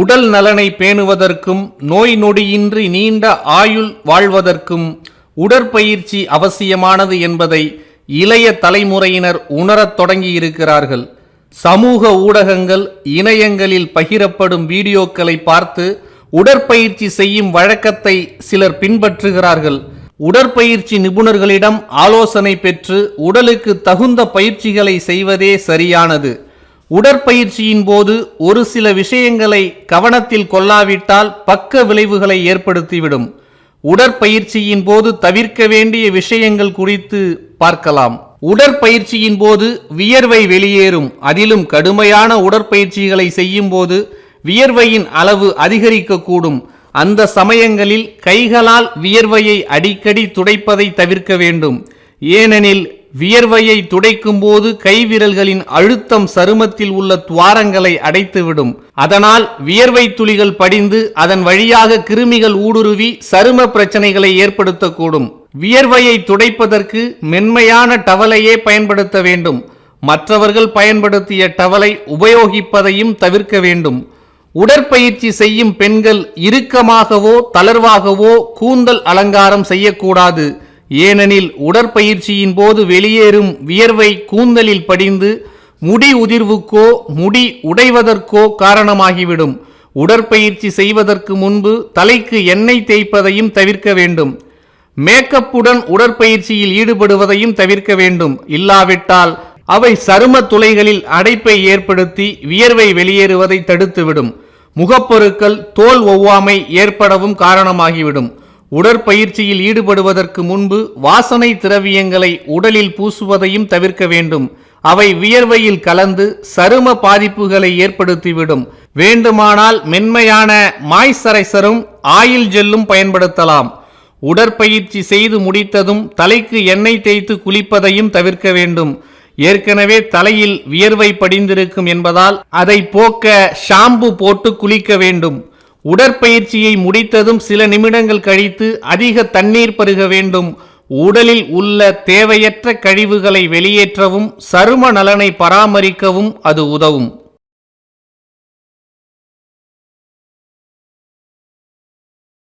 உடல் நலனை பேணுவதற்கும் நோய் நொடியின்றி நீண்ட ஆயுள் வாழ்வதற்கும் உடற்பயிற்சி அவசியமானது என்பதை இளைய தலைமுறையினர் உணரத் தொடங்கியிருக்கிறார்கள். சமூக ஊடகங்கள் இணையங்களில் பகிரப்படும் வீடியோக்களை பார்த்து உடற்பயிற்சி செய்யும் வழக்கத்தை சிலர் பின்பற்றுகிறார்கள். உடற்பயிற்சி நிபுணர்களிடம் ஆலோசனை பெற்று உடலுக்கு தகுந்த பயிற்சிகளை செய்வதே சரியானது. உடற்பயிற்சியின் போது ஒரு சில விஷயங்களை கவனத்தில் கொள்ளாவிட்டால் பக்க விளைவுகளை ஏற்படுத்திவிடும். உடற்பயிற்சியின் போது தவிர்க்க வேண்டிய விஷயங்கள் குறித்து பார்க்கலாம். உடற்பயிற்சியின் போது வியர்வை வெளியேறும். அதிலும் கடுமையான உடற்பயிற்சிகளை செய்யும் போது வியர்வையின் அளவு அதிகரிக்கக்கூடும். அந்த சமயங்களில் கைகளால் வியர்வையை அடிக்கடி துடைப்பதை தவிர்க்க வேண்டும். ஏனெனில் வியர்வையை துடைக்கும் போது கைவிரல்களின் அழுத்தம் சருமத்தில் உள்ள துவாரங்களை அடைத்துவிடும். அதனால் வியர்வை துளிகள் படிந்து அதன் வழியாக கிருமிகள் ஊடுருவி சரும பிரச்சனைகளை ஏற்படுத்தக்கூடும். வியர்வையை துடைப்பதற்கு மென்மையான டவலையே பயன்படுத்த வேண்டும். மற்றவர்கள் பயன்படுத்திய டவலை உபயோகிப்பதையும் தவிர்க்க வேண்டும். உடற்பயிற்சி செய்யும் பெண்கள் இறுக்கமாகவோ தளர்வாகவோ கூந்தல் அலங்காரம் செய்யக்கூடாது. ஏனெனில் உடற்பயிற்சியின் போது வெளியேறும் வியர்வை கூந்தலில் படிந்து முடி உதிர்வுக்கோ முடி உடைவதற்கோ காரணமாகிவிடும். உடற்பயிற்சி செய்வதற்கு முன்பு தலைக்கு எண்ணெய் தேய்ப்பதையும் தவிர்க்க வேண்டும். மேக்கப்புடன் உடற்பயிற்சியில் ஈடுபடுவதையும் தவிர்க்க வேண்டும். இல்லாவிட்டால் அவை சரும துளைகளில் அடைப்பை ஏற்படுத்தி வியர்வை வெளியேறுவதை தடுத்துவிடும். முகப்பொருட்கள் தோல் ஒவ்வாமை ஏற்படவும் காரணமாகிவிடும். உடற்பயிற்சியில் ஈடுபடுவதற்கு முன்பு வாசனை திரவியங்களை உடலில் பூசுவதையும் தவிர்க்க வேண்டும். அவை வியர்வையில் கலந்து சரும பாதிப்புகளை ஏற்படுத்திவிடும். வேண்டுமானால் மென்மையான மாய்ஸரைசரும் ஆயில் ஜெல்லும் பயன்படுத்தலாம். உடற்பயிற்சி செய்து முடித்ததும் தலைக்கு எண்ணெய் தேய்த்து குளிப்பதையும் தவிர்க்க வேண்டும். ஏற்கனவே தலையில் வியர்வை படிந்திருக்கும் என்பதால் அதை போக்க ஷாம்பு போட்டு குளிக்க வேண்டும். உடற்பயிற்சியை முடித்ததும் சில நிமிடங்கள் கழித்து அதிக தண்ணீர் பருக வேண்டும். உடலில் உள்ள தேவையற்ற கழிவுகளை வெளியேற்றவும் சரும நலனை பராமரிக்கவும் அது உதவும்.